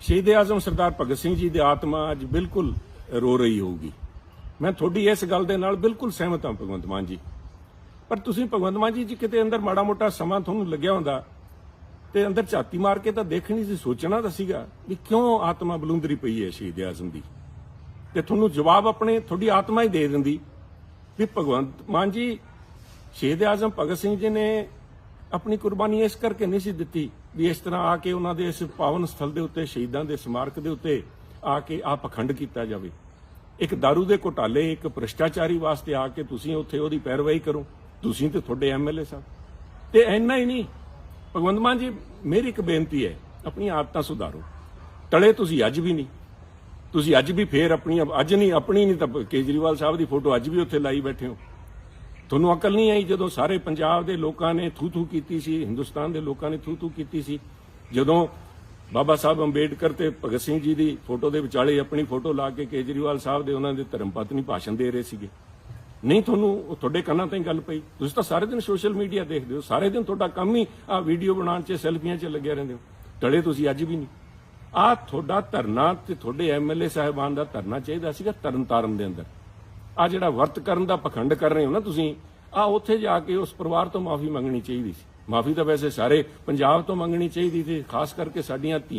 ਸ਼ਹੀਦ ਆਜ਼ਮ ਸਰਦਾਰ ਭਗਤ ਸਿੰਘ ਜੀ ਦੀ ਆਤਮਾ ਅੱਜ ਬਿਲਕੁਲ ਰੋ ਰਹੀ ਹੋਊਗੀ। ਮੈਂ ਤੁਹਾਡੀ ਇਸ ਗੱਲ ਦੇ ਨਾਲ ਬਿਲਕੁਲ ਸਹਿਮਤ ਹਾਂ ਭਗਵੰਤ ਮਾਨ ਜੀ। ਪਰ ਤੁਸੀਂ ਭਗਵੰਤ ਮਾਨ ਜੀ ਜੀ ਕਿਤੇ ਅੰਦਰ ਮਾੜਾ ਮੋਟਾ ਸਮਾਂ ਤੁਹਾਨੂੰ ਲੱਗਿਆ ਹੁੰਦਾ ਤੇ ਅੰਦਰ ਝਾਤੀ ਮਾਰ ਕੇ ਤਾਂ ਦੇਖਣੀ ਸੀ, ਸੋਚਣਾ ਤਾਂ ਸੀਗਾ ਵੀ ਕਿਉਂ ਆਤਮਾ ਬਲੂੰਦਰੀ ਪਈ ਹੈ ਸ਼ਹੀਦ ਆਜ਼ਮ ਦੀ। ਤੇ ਤੁਹਾਨੂੰ ਜਵਾਬ ਆਪਣੇ ਤੁਹਾਡੀ ਆਤਮਾ ਹੀ ਦੇ ਦਿੰਦੀ ਵੀ ਭਗਵੰਤ ਮਾਨ ਜੀ, ਸ਼ਹੀਦ ਆਜ਼ਮ ਭਗਤ ਸਿੰਘ ਜੀ ਨੇ ਆਪਣੀ ਕੁਰਬਾਨੀ ਇਸ ਕਰਕੇ ਨਹੀਂ ਸੀ ਦਿੱਤੀ ਵੀ ਇਸ ਤਰ੍ਹਾਂ ਆ ਕੇ ਉਹਨਾਂ ਦੇ ਇਸ ਪਾਵਨ ਸਥਲ ਦੇ ਉੱਤੇ, ਸ਼ਹੀਦਾਂ ਦੇ ਸਮਾਰਕ ਦੇ ਉੱਤੇ ਆ ਕੇ ਆ ਪਖੰਡ ਕੀਤਾ ਜਾਵੇ। ਇੱਕ दारू ਦੇ ਘੁਟਾਲੇ, ਇੱਕ ਭ੍ਰਿਸ਼ਟਾਚਾਰੀ ਵਾਸਤੇ ਆ ਕੇ ਤੁਸੀਂ ਉੱਥੇ ਉਹਦੀ ਪੈਰਵਾਈ ਕਰੋ। ਤੁਸੀਂ ਤੇ ਤੁਹਾਡੇ ਐਮਐਲਏ ਸਾਹਿਬ। ਤੇ ਇੰਨਾ ਹੀ ਨਹੀਂ। ਭਗਵੰਤ ਮਾਨ ਜੀ, ਮੇਰੀ ਇੱਕ ਬੇਨਤੀ ਹੈ ਆਪਣੀਆਂ ਆਦਤਾਂ ਸੁਧਾਰੋ। ਟਲੇ ਤੁਸੀਂ ਅੱਜ ਵੀ ਨਹੀਂ। ਤੁਸੀਂ ਅੱਜ ਵੀ ਫੇਰ ਆਪਣੀ, ਅੱਜ ਨਹੀਂ, ਆਪਣੀ ਨਹੀਂ ਤਾਂ ਕੇਜਰੀਵਾਲ ਸਾਹਿਬ ਦੀ ਫੋਟੋ ਅੱਜ ਵੀ ਉੱਥੇ ਲਾਈ ਬੈਠੇ ਹੋ। ਤੁਹਾਨੂੰ ਅਕਲ ਨਹੀਂ ਆਈ ਜਦੋਂ ਸਾਰੇ ਪੰਜਾਬ ਦੇ ਲੋਕਾਂ ਨੇ ਥੂ ਥੂ ਕੀਤੀ ਸੀ, ਹਿੰਦੁਸਤਾਨ ਦੇ ਲੋਕਾਂ ਨੇ ਥੂ ਥੂ ਕੀਤੀ ਸੀ। ਜਦੋਂ ਬਾਬਾ ਸਾਹਿਬ ਅੰਬੇਡਕਰ ਤੇ ਭਗਤ ਸਿੰਘ ਜੀ ਦੀ ਫੋਟੋ ਦੇ ਵਿਚਾਲੇ ਆਪਣੀ ਫੋਟੋ ਲਾ ਕੇ ਕੇਜਰੀਵਾਲ ਸਾਹਿਬ ਦੇ ਉਹਨਾਂ ਦੇ ਧਰਮ ਪਤਨੀ ਭਾਸ਼ਣ ਦੇ ਰਹੇ ਸੀਗੇ। ਨਹੀਂ, ਤੁਹਾਨੂੰ ਤੁਹਾਡੇ ਕੰਨਾਂ ਤੇ ਗੱਲ ਪਈ। ਤੁਸੀਂ ਤਾਂ ਸਾਰੇ ਦਿਨ ਸੋਸ਼ਲ ਮੀਡੀਆ ਦੇਖਦੇ ਹੋ। ਸਾਰੇ ਦਿਨ ਤੁਹਾਡਾ ਕੰਮ ਹੀ ਆ ਵੀਡੀਓ ਬਣਾਉਣ 'ਚ, ਸੈਲਫੀਆਂ 'ਚ ਲੱਗਿਆ ਰਹਿੰਦੇ ਹੋ। ਟਲੇ ਤੁਸੀਂ ਅੱਜ ਵੀ ਨਹੀਂ। ਆ ਤੁਹਾਡਾ ਧਰਨਾ ਤੇ ਤੁਹਾਡੇ ਐਮਐਲਏ ਸਾਹਿਬਾਨ ਦਾ ਧਰਨਾ ਚਾਹੀਦਾ ਸੀਗਾ ਤਰਨਤਾਰਨ ਦੇ ਅੰਦਰ। ਆ ਜਿਹੜਾ ਵਰਤ ਕਰਨ ਦਾ ਪਖੰਡ ਕਰ ਰਹੇ ਹੋ ਨਾ ਤੁਸੀਂ, ਆ ਉੱਥੇ ਜਾ ਕੇ ਉਸ ਪਰਿਵਾਰ ਤੋਂ ਮਾਫੀ ਮੰਗਣੀ ਚਾਹੀਦੀ ਸੀ। ਮਾਫੀ ਤਾਂ ਵੈਸੇ ਸਾਰੇ ਪੰਜਾਬ ਤੋਂ ਮੰਗਣੀ ਚਾਹੀਦੀ ਸੀ, ਖਾਸ ਕਰਕੇ ਸਾਡੀਆਂ ਧੀਆਂ।